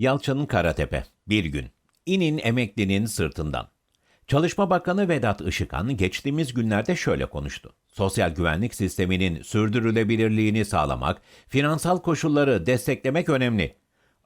Yalçın Karatepe, bir gün. İnin emeklinin sırtından. Çalışma Bakanı Vedat Işıkhan geçtiğimiz günlerde şöyle konuştu. Sosyal güvenlik sisteminin sürdürülebilirliğini sağlamak, finansal koşulları desteklemek önemli.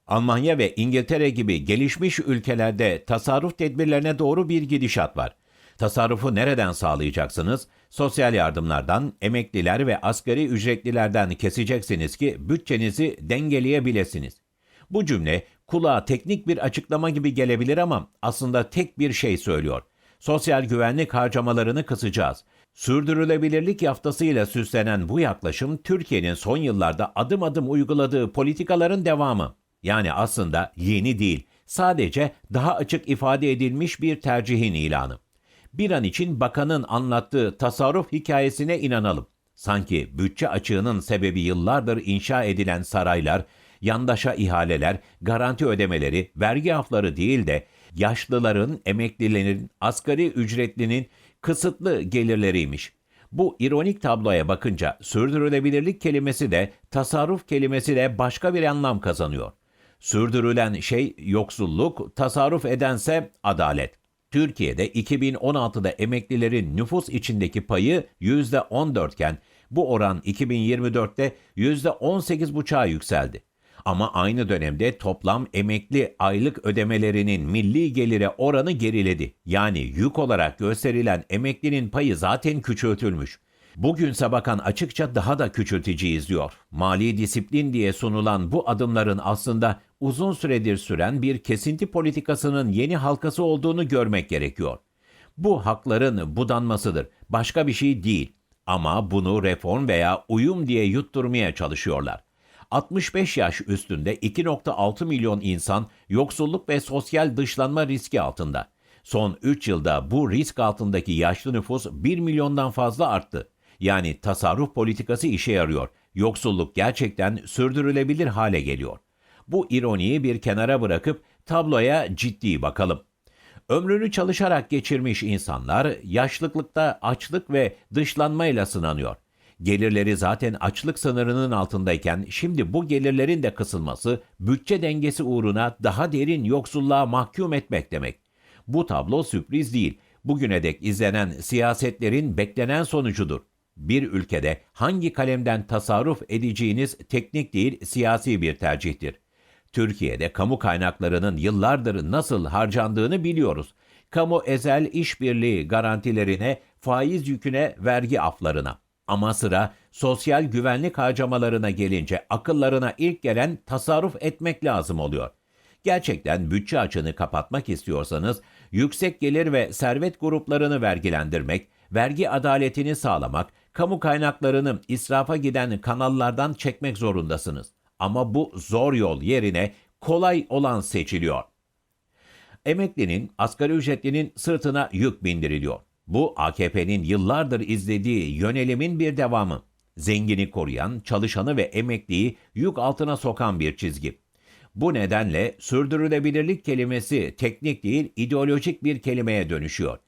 Almanya ve İngiltere gibi gelişmiş ülkelerde tasarruf tedbirlerine doğru bir gidişat var. Tasarrufu nereden sağlayacaksınız? Sosyal yardımlardan, emekliler ve asgari ücretlilerden keseceksiniz ki bütçenizi dengeleyebilesiniz. Bu cümle kulağa teknik bir açıklama gibi gelebilir ama aslında tek bir şey söylüyor. Sosyal güvenlik harcamalarını kısacağız. Sürdürülebilirlik yaftasıyla süslenen bu yaklaşım Türkiye'nin son yıllarda adım adım uyguladığı politikaların devamı. Yani aslında yeni değil, sadece daha açık ifade edilmiş bir tercihin ilanı. Bir an için bakanın anlattığı tasarruf hikayesine inanalım. Sanki bütçe açığının sebebi yıllardır inşa edilen saraylar, yandaşa ihaleler, garanti ödemeleri, vergi hafları değil de yaşlıların, emeklilerin, asgari ücretlinin kısıtlı gelirleriymiş. Bu ironik tabloya bakınca sürdürülebilirlik kelimesi de tasarruf kelimesi de başka bir anlam kazanıyor. Sürdürülen şey yoksulluk, tasarruf edense adalet. Türkiye'de 2016'da emeklilerin nüfus içindeki payı %14 iken bu oran 2024'te %18,5'a yükseldi. Ama aynı dönemde toplam emekli aylık ödemelerinin milli gelire oranı geriledi. Yani yük olarak gösterilen emeklinin payı zaten küçültülmüş. Bugünse bakan açıkça daha da küçültücü izliyor. Mali disiplin diye sunulan bu adımların aslında uzun süredir süren bir kesinti politikasının yeni halkası olduğunu görmek gerekiyor. Bu hakların budanmasıdır. Başka bir şey değil. Ama bunu reform veya uyum diye yutturmaya çalışıyorlar. 65 yaş üstünde 2.6 milyon insan yoksulluk ve sosyal dışlanma riski altında. Son 3 yılda bu risk altındaki yaşlı nüfus 1 milyondan fazla arttı. Yani tasarruf politikası işe yarıyor. Yoksulluk gerçekten sürdürülebilir hale geliyor. Bu ironiyi bir kenara bırakıp tabloya ciddi bakalım. Ömrünü çalışarak geçirmiş insanlar yaşlılıkta açlık ve dışlanmayla sınanıyor. Gelirleri zaten açlık sınırının altındayken şimdi bu gelirlerin de kısılması bütçe dengesi uğruna daha derin yoksulluğa mahkum etmek demek. Bu tablo sürpriz değil. Bugüne dek izlenen siyasetlerin beklenen sonucudur. Bir ülkede hangi kalemden tasarruf edeceğiniz teknik değil siyasi bir tercihtir. Türkiye'de kamu kaynaklarının yıllardır nasıl harcandığını biliyoruz. Kamu ezel işbirliği garantilerine, faiz yüküne, vergi aflarına. Ama sıra sosyal güvenlik harcamalarına gelince akıllarına ilk gelen tasarruf etmek lazım oluyor. Gerçekten bütçe açığını kapatmak istiyorsanız yüksek gelir ve servet gruplarını vergilendirmek, vergi adaletini sağlamak, kamu kaynaklarını israfa giden kanallardan çekmek zorundasınız. Ama bu zor yol yerine kolay olan seçiliyor. Emeklinin, asgari ücretlinin sırtına yük bindiriliyor. Bu AKP'nin yıllardır izlediği yönelimin bir devamı. Zengini koruyan, çalışanı ve emekliyi yük altına sokan bir çizgi. Bu nedenle sürdürülebilirlik kelimesi teknik değil ideolojik bir kelimeye dönüşüyor.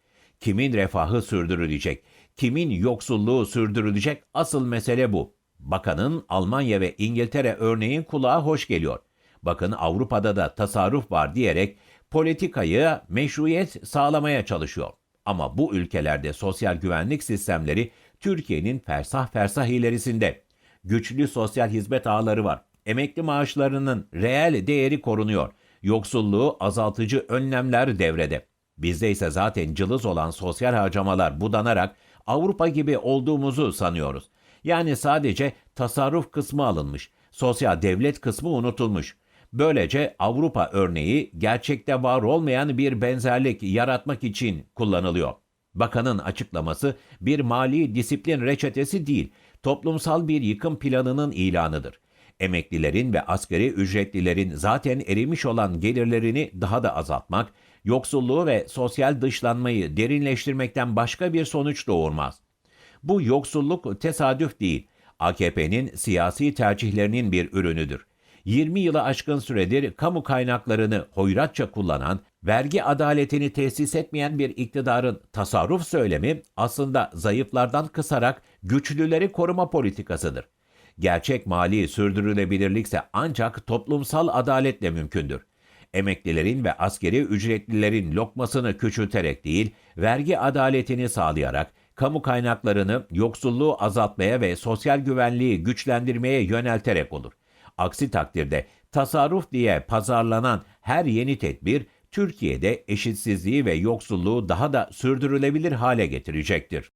Kimin refahı sürdürülecek, kimin yoksulluğu sürdürülecek asıl mesele bu. Bakanın Almanya ve İngiltere örneğin kulağa hoş geliyor. Bakın Avrupa'da da tasarruf var diyerek politikayı meşruiyet sağlamaya çalışıyor. Ama bu ülkelerde sosyal güvenlik sistemleri Türkiye'nin fersah fersah ilerisinde. Güçlü sosyal hizmet ağları var. Emekli maaşlarının reel değeri korunuyor. Yoksulluğu azaltıcı önlemler devrede. Bizde ise zaten cılız olan sosyal harcamalar budanarak Avrupa gibi olduğumuzu sanıyoruz. Yani sadece tasarruf kısmı alınmış, sosyal devlet kısmı unutulmuş. Böylece Avrupa örneği gerçekte var olmayan bir benzerlik yaratmak için kullanılıyor. Bakanın açıklaması bir mali disiplin reçetesi değil, toplumsal bir yıkım planının ilanıdır. Emeklilerin ve asgari ücretlilerin zaten erimiş olan gelirlerini daha da azaltmak, yoksulluğu ve sosyal dışlanmayı derinleştirmekten başka bir sonuç doğurmaz. Bu yoksulluk tesadüf değil, AKP'nin siyasi tercihlerinin bir ürünüdür. 20 yılı aşkın süredir kamu kaynaklarını hoyratça kullanan, vergi adaletini tesis etmeyen bir iktidarın tasarruf söylemi aslında zayıflardan kısarak güçlüleri koruma politikasıdır. Gerçek mali sürdürülebilirlikse ancak toplumsal adaletle mümkündür. Emeklilerin ve askeri ücretlilerin lokmasını küçülterek değil, vergi adaletini sağlayarak kamu kaynaklarını yoksulluğu azaltmaya ve sosyal güvenliği güçlendirmeye yönelterek olur. Aksi takdirde tasarruf diye pazarlanan her yeni tedbir Türkiye'de eşitsizliği ve yoksulluğu daha da sürdürülebilir hale getirecektir.